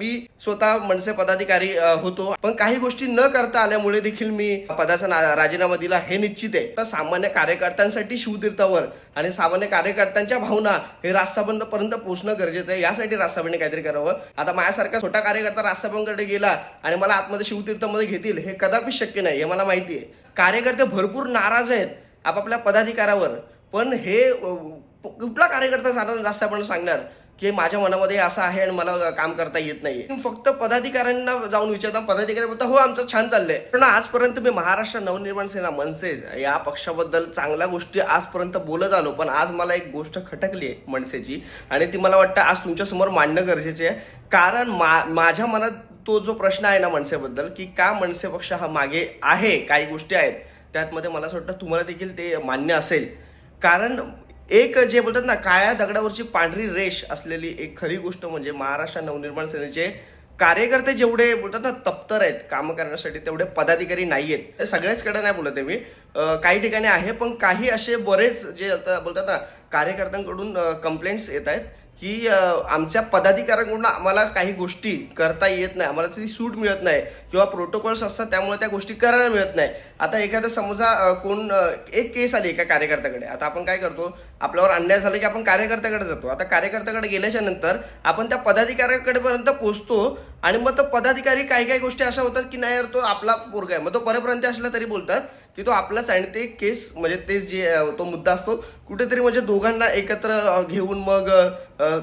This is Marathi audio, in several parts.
मी स्वतः मनसे पदाधिकारी होतो. पण काही गोष्टी न करता आल्यामुळे देखील मी पदाचा राजीनामा दिला हे निश्चित आहे. तर सामान्य कार्यकर्त्यांसाठी शिवतीर्थावर आणि सामान्य कार्यकर्त्यांच्या भावना हे राजसाहेबांपर्यंत पोहोचणं गरजेचं आहे. यासाठी राजसाहेबांनी काहीतरी करावं. आता माझ्यासारखा छोटा कार्यकर्ता राजसाहेबांकडे गेला आणि मला आतमध्ये शिवतीर्थामध्ये घेतील हे कदापि शक्य नाही हे मला माहिती आहे. कार्यकर्ते भरपूर नाराज आहेत आपापल्या पदाधिकारावर पण हे कुठला कार्यकर्ता साधारण राजसाहेबांना सांगणार? की माझ्या मनामध्ये असं आहे आणि मला काम करता येत नाही फक्त पदाधिकाऱ्यांना जाऊन विचारता पदाधिकारी बोलता हो आमचं छान चाललंय. पण आजपर्यंत मी महाराष्ट्र नवनिर्माण सेना मनसे या पक्षाबद्दल चांगल्या गोष्टी आजपर्यंत बोलत आलो पण आज मला एक गोष्ट खटकली आहे मनसेची आणि ती मला वाटतं आज तुमच्यासमोर मांडणं गरजेचे आहे. कारण मा माझ्या मनात तो जो प्रश्न आहे ना मनसेबद्दल की का मनसे पक्ष हा मागे आहे काही गोष्टी आहेत त्यातमध्ये मला असं वाटतं तुम्हाला देखील ते मान्य असेल. कारण एक जे बोलतात ना काळ्या दगडावरची पांढरी रेष असलेली एक खरी गोष्ट म्हणजे महाराष्ट्र नवनिर्माण सेनेचे कार्यकर्ते जेवढे बोलतात ना तप्तर आहेत काम करण्यासाठी तेवढे पदाधिकारी नाही आहेत सगळ्याचकडे नाही बोलत आहे मी. काही ठिकाणी आहे पण काही असे बरेच जे आता बोलतात ना कार्यकर्त्यांकडून कंप्लेंट्स येत आहेत. की आमच्या पदाधिकाऱ्यांकडून आम्हाला काही गोष्टी करता येत नाही. आम्हाला ती सूट मिळत नाही किंवा प्रोटोकॉल्स असतात त्यामुळे त्या गोष्टी करायला मिळत नाही. आता एखादं समजा कोण एक केस आली एका कार्यकर्त्याकडे. आता आपण काय करतो आपल्यावर अन्याय झाला की आपण कार्यकर्त्याकडे जातो. आता कार्यकर्त्याकडे गेल्याच्यानंतर आपण त्या पदाधिकाऱ्याकडे पर्यंत पोहोचतो आणि मग तो पदाधिकारी काही काही गोष्टी अशा होतात की नाही यार तो आपला पोरगा आहे. मग तो परप्रांती असला तरी बोलतात की तो आपलाच आणि ते केस म्हणजे ते जे तो मुद्दा असतो कुठेतरी म्हणजे दोघांना एकत्र घेऊन मग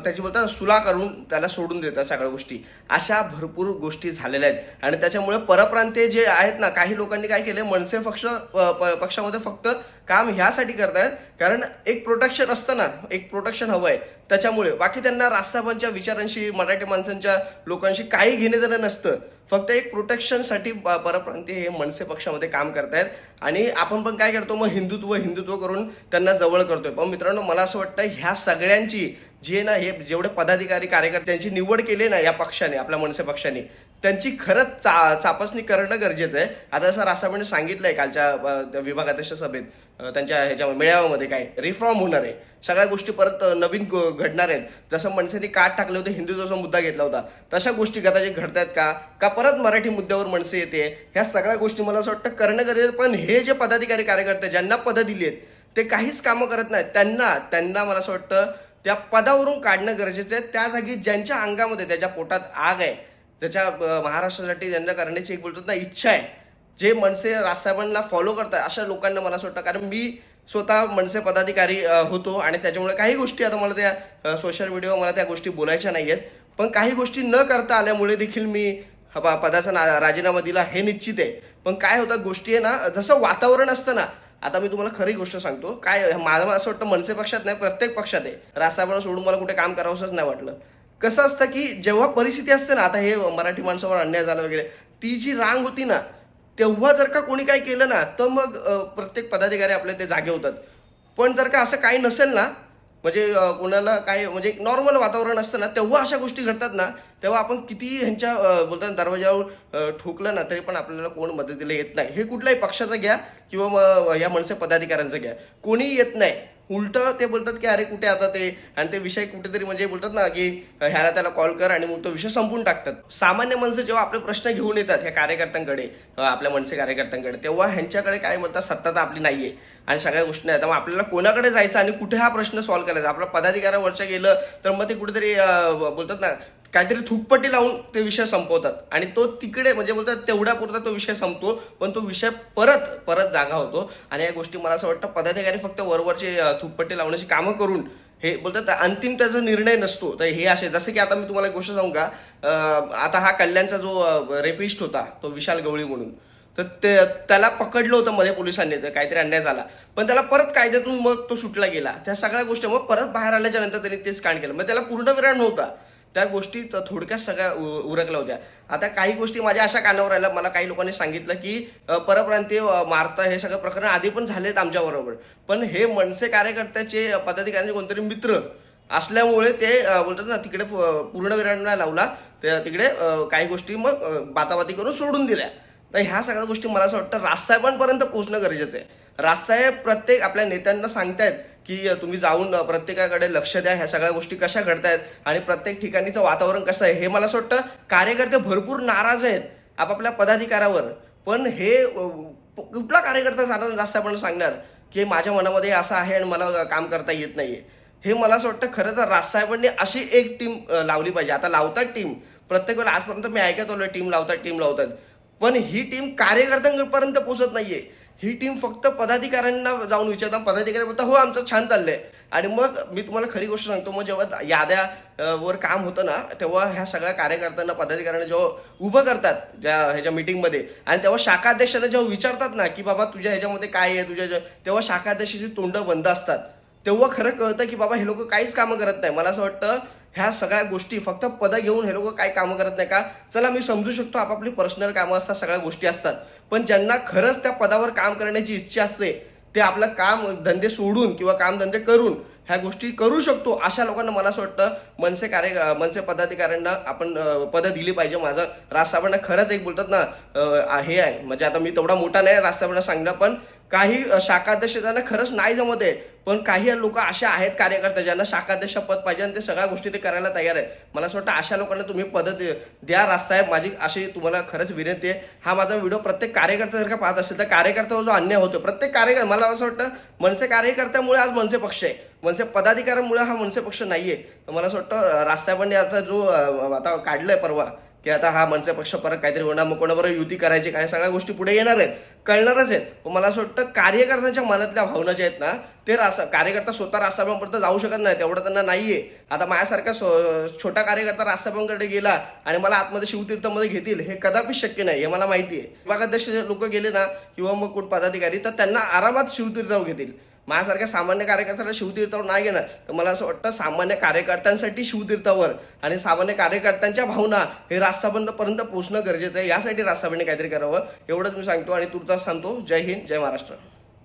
त्याची बोलतात सुला करून त्याला सोडून देतात सगळ्या गोष्टी. अशा भरपूर गोष्टी झालेल्या आहेत. आणि त्याच्यामुळे परप्रांतीय जे आहेत ना काही लोकांनी काय केले मनसे पक्ष प- प- पक्षामध्ये फक्त काम ह्यासाठी करतायत. कारण एक प्रोटेक्शन असतं ना एक प्रोटेक्शन हवं आहे. त्याच्यामुळे बाकी त्यांना राजसाहेबांच्या विचारांशी मराठी माणसांच्या लोकांशी काही घेणे देणं नसतं. फक्त एक प्रोटेक्शनसाठी परप्रांतीय हे मनसे पक्षामध्ये काम करतायत. आणि आपण पण काय करतो मग हिंदुत्व हिंदुत्व करून त्यांना जवळ करतोय. पण मित्रांनो मला असं वाटतं ह्या सगळ्यांची जे ना हे जेवढे पदाधिकारी कार्यकर्त्यांची निवड केली ना या पक्षाने आपल्या मनसे पक्षाने त्यांची खरंच चा चापसणी करणं गरजेचं आहे. आता सर जसं सांगितलं सांगितलंय कालच्या विभागाध्यक्ष सभेत त्यांच्या ह्याच्या मेळाव्यामध्ये काय रिफॉर्म होणार आहे. सगळ्या गोष्टी परत नवीन घडणार आहेत. जसं मनसेने काट टाकले होते हिंदुत्वाचा मुद्दा घेतला होता तशा गोष्टी कदाचित घडतायत का? का परत मराठी मुद्द्यावर मनसे येते? ह्या सगळ्या गोष्टी मला असं वाटतं करणं गरजेचं आहे. पण हे जे पदाधिकारी कार्यकर्ते ज्यांना पदं दिली आहेत ते काहीच कामं करत नाहीत. त्यांना त्यांना मला असं वाटतं त्या पदावरून काढणं गरजेचं आहे. त्या जागी ज्यांच्या अंगामध्ये त्याच्या पोटात आग आहे त्याच्या महाराष्ट्रासाठी ज्यांना करण्याची एक बोलतात ना इच्छा आहे. जे मनसे राजसाहेबांना फॉलो करतात अशा लोकांना मला असं वाटतं. कारण मी स्वतः मनसे पदाधिकारी होतो आणि त्याच्यामुळे काही गोष्टी आता मला त्या सोशल मीडियावर मला त्या गोष्टी बोलायच्या नाही आहेत पण काही गोष्टी न करता आल्यामुळे देखील मी पदाचा ना राजीनामा दिला हे निश्चित आहे. पण काय होतं गोष्टी आहे ना जसं वातावरण असतं ना आता मी तुम्हाला खरी गोष्ट सांगतो. काय माझं मला असं वाटतं मनसे पक्षात नाही प्रत्येक पक्षात आहे. राजसाहेबांना सोडून मला कुठे काम करावंसंच नाही वाटलं. कसं असतं की जेव्हा परिस्थिती असते ना आता हे मराठी माणसावर अन्याय झाला वगैरे ती जी रांग होती ना तेव्हा जर का कोणी काही केलं ना तर मग प्रत्येक पदाधिकारी आपले ते जागे होतात. पण जर का असं काही नसेल ना म्हणजे कोणाला काय म्हणजे नॉर्मल वातावरण असतं ना तेव्हा अशा गोष्टी घडतात ना तेव्हा आपण किती ह्यांच्या बोलताना बोलतात दरवाजावर ठोकलं ना तरी पण आपल्याला कोण मदतीला येत नाही. हे कुठल्याही पक्षाचं घ्या किंवा मग या मनसे पदाधिकाऱ्यांचं घ्या. कोणी येत नाही. उलट ते बोलतात की अरे कुठे आता ते? आणि ते विषय कुठेतरी म्हणजे बोलतात ना की ह्याला त्याला कॉल कर आणि मग तो विषय संपून टाकतात. सामान्य माणसं जेव्हा आपले प्रश्न घेऊन येतात ह्या कार्यकर्त्यांकडे आपल्या मनसे कार्यकर्त्यांकडे तेव्हा ह्यांच्याकडे काय म्हणतात सत्ता तर आपली नाहीये. आणि सगळ्या गोष्टी नाही त्यामुळे आपल्याला कोणाकडे जायचं आणि कुठे हा प्रश्न सॉल्व्ह करायचा? आपल्या पदाधिकाऱ्यावरच्या गेलं तर मग ते कुठेतरी बोलतात ना काहीतरी थुकपट्टी लावून ते विषय संपवतात. आणि तो तिकडे म्हणजे बोलतात तेवढ्या पुरता तो विषय संपतो पण तो विषय परत परत जागा होतो. आणि या गोष्टी मला असं वाटतं पदाधिकारी फक्त वरवरचे थुकपट्टी लावण्याची कामं करून हे बोलतात अंतिम त्याचा निर्णय नसतो. तर हे असे जसं की आता मी तुम्हाला एक गोष्ट सांगू का? आता हा कल्याणचा जो रेपिस्ट होता तो विशाल गवळी म्हणून तर ते त्याला पकडलं होतं मध्ये पोलिसांनी तर काहीतरी अन्याय झाला. पण त्याला परत कायद्यातून मग तो सुटला गेला. त्या सगळ्या गोष्टी मग परत बाहेर आल्याच्यानंतर त्यांनी तेच कांड केलं. मग त्याला पूर्ण विराम नव्हता. त्या गोष्टी थोडक्यात सगळ्या उरकल्या होत्या. आता काही गोष्टी माझ्या अशा कानावर आल्या मला काही लोकांनी सांगितलं की परप्रांतीय मारता हे सगळं प्रकरण आधी पण झालेत आमच्याबरोबर पण हे मनसे कार्यकर्त्याचे पदाधिकाऱ्यांचे कोणतरी मित्र असल्यामुळे ते बोलतात ना तिकडे पूर्ण विराळ लावला. ते तिकडे काही गोष्टी मग बाताबाती करून सोडून दिल्या. तर ह्या सगळ्या गोष्टी मला असं वाटतं राजसाहेबांपर्यंत पोहोचणं गरजेचं आहे. राजसाहेब प्रत्येक आपल्या नेत्यांना सांगतायत की तुम्ही जाऊन प्रत्येकाकडे लक्ष द्या. ह्या सगळ्या गोष्टी कशा घडतायत आणि प्रत्येक ठिकाणीचं वातावरण कसं आहे? हे मला असं वाटतं कार्यकर्ते भरपूर नाराज आहेत आपापल्या पदाधिकारावर पण हे कुठला कार्यकर्ता साधारण राजसाहेबांना सांगणार? की माझ्या मनामध्ये असं आहे आणि मला काम करता येत नाही हे मला असं वाटतं खरं तर राजसाहेबांनी अशी एक टीम लावली पाहिजे. आता लावतात टीम. प्रत्येक वेळेला आजपर्यंत मी ऐकत आलोय टीम लावतात टीम लावतात. पण ही टीम कार्यकर्त्यांपर्यंत पोहोचत नाहीये. ही टीम फक्त पदाधिकाऱ्यांना जाऊन विचारतात. पदाधिकारी बोलतात हो आमचं छान चाललंय. आणि मग मी तुम्हाला खरी गोष्ट सांगतो मग जेव्हा याद्या वर काम होतं ना तेव्हा ह्या सगळ्या कार्यकर्त्यांना पदाधिकाऱ्यांना जेव्हा उभं करतात ज्या ह्याच्या मीटिंगमध्ये आणि तेव्हा शाखा अध्यक्षांना जेव्हा विचारतात ना की बाबा तुझ्या ह्याच्यामध्ये काय आहे? तुझ्या ह्याच्या- तेव्हा शाखा अध्यक्षाची तोंड बंद असतात. तेव्हा खरं कळतं की बाबा हे लोक काहीच कामं करत नाही. मला असं वाटतं ह्या सगळ्या गोष्टी फक्त पदं घेऊन हे लोक काही कामं करत नाही का? चला मी समजू शकतो आपापली पर्सनल कामं असतात सगळ्या गोष्टी असतात. पण ज्यांना खरंच त्या पदावर काम करण्याची इच्छा असते ते आपलं काम धंदे सोडून किंवा कामधंदे करून ह्या गोष्टी करू शकतो अशा लोकांना मला असं वाटतं मनसे कार्य मनसे पदाधिकाऱ्यांना आपण पदं दिली पाहिजे माझं. राजसाहेबांना खरंच एक बोलतात ना हे आहे म्हणजे आता मी तेवढा मोठा नाही राजसाहेबांना सांगणं पण काही शाखाध्यक्ष त्यांना खरंच नाही जमत आहे. पण काही लोक अशा आहेत कार्यकर्ते ज्यांना शाखाध्यक्ष पद पाहिजे आणि ते सगळ्या गोष्टी ते करायला तयार आहेत. मला असं वाटतं अशा लोकांना तुम्ही पद द्या. रास्ताहेब माझी अशी तुम्हाला खरंच विनंती आहे. हा माझा व्हिडिओ प्रत्येक कार्यकर्ता जर का पाहत असेल तर कार्यकर्त्यावर जो अन्याय होतो प्रत्येक कार्यकर्ता मला असं वाटतं मनसे कार्यकर्त्यामुळे आज मनसे पक्ष आहे. मनसे पदाधिकाऱ्यांमुळे हा मनसे पक्ष नाहीये. तर मला असं वाटतं रास्ताहेबांनी आता जो आता काढलं आहे परवा की आता हा मनसे पक्ष परत काहीतरी होणार मग कोणाबरोबर युती करायची काय सगळ्या गोष्टी पुढे येणार आहेत. कळणारच आहेत. पण मला असं वाटतं कार्यकर्त्यांच्या मनातल्या भावना ज्या आहेत ना ते रास कार्यकर्ता स्वतः राजसाहेबांपर्यंत जाऊ शकत नाही तेवढं त्यांना नाहीये. आता माझ्यासारखा छोटा कार्यकर्ता राजसाहेबांकडे गेला आणि मला आतमध्ये शिवतीर्थमध्ये घेतील हे कदापि शक्य नाही हे मला माहिती आहे. विभागाध्यक्ष लोक गेले ना किंवा मग कोण पदाधिकारी तर त्यांना आरामात शिवतीर्थ घेतील. माझ्यासारख्या सामान्य कार्यकर्त्याला शिवतीर्थावर नाही घेणार. तर मला असं वाटतं सामान्य कार्यकर्त्यांसाठी शिवतीर्थावर आणि सामान्य कार्यकर्त्यांच्या भावना हे राजसाहेबांपर्यंत पोहोचणं गरजेचं आहे. यासाठी राजसाहेबांनी काहीतरी करावं. एवढंच मी सांगतो आणि तुर्तास सांगतो जय हिंद जय महाराष्ट्र.